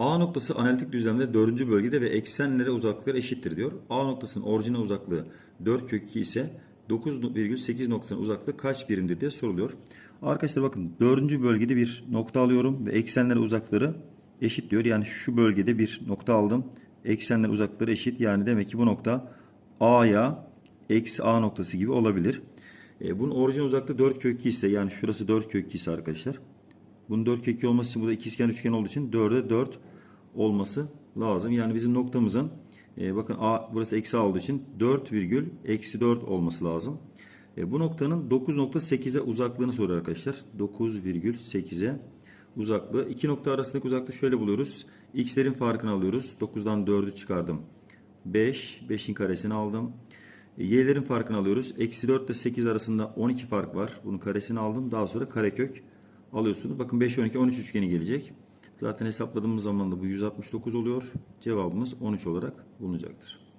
A noktası analitik düzlemde dördüncü bölgede ve eksenlere uzaklıkları eşittir diyor. A noktasının orijinal uzaklığı 4 kök 2 ise 9,8 noktanın uzaklığı kaç birimdir diye soruluyor. Arkadaşlar bakın dördüncü bölgede bir nokta alıyorum ve eksenlere uzakları eşit diyor. Yani şu bölgede bir nokta aldım. Eksenler uzaklıkları eşit. Yani demek ki bu nokta A'ya eksi A noktası gibi olabilir. E, bunun orijinal uzaklığı 4 kök 2 ise yani şurası 4 kök 2 ise arkadaşlar. Bunun 4 kök 2 olması için burada ikizkenar üçgen olduğu için 4'e 4 olması lazım. Yani bizim noktamızın e, bakın A burası eksi A olduğu için 4 virgül eksi 4 olması lazım. E, bu noktanın 9.8'e uzaklığını soruyor arkadaşlar. 9,8'e uzaklığı. İki nokta arasındaki uzaklığı şöyle buluyoruz. X'lerin farkını alıyoruz. 9'dan 4'ü çıkardım. 5. 5'in karesini aldım. E, Y'lerin farkını alıyoruz. Eksi 4 ile 8 arasında 12 fark var. Bunun karesini aldım. Daha sonra karekök alıyorsunuz. Bakın 5, 12, 13 üçgeni gelecek. Zaten hesapladığımız zaman da bu 169 oluyor. Cevabımız 13 olarak bulunacaktır.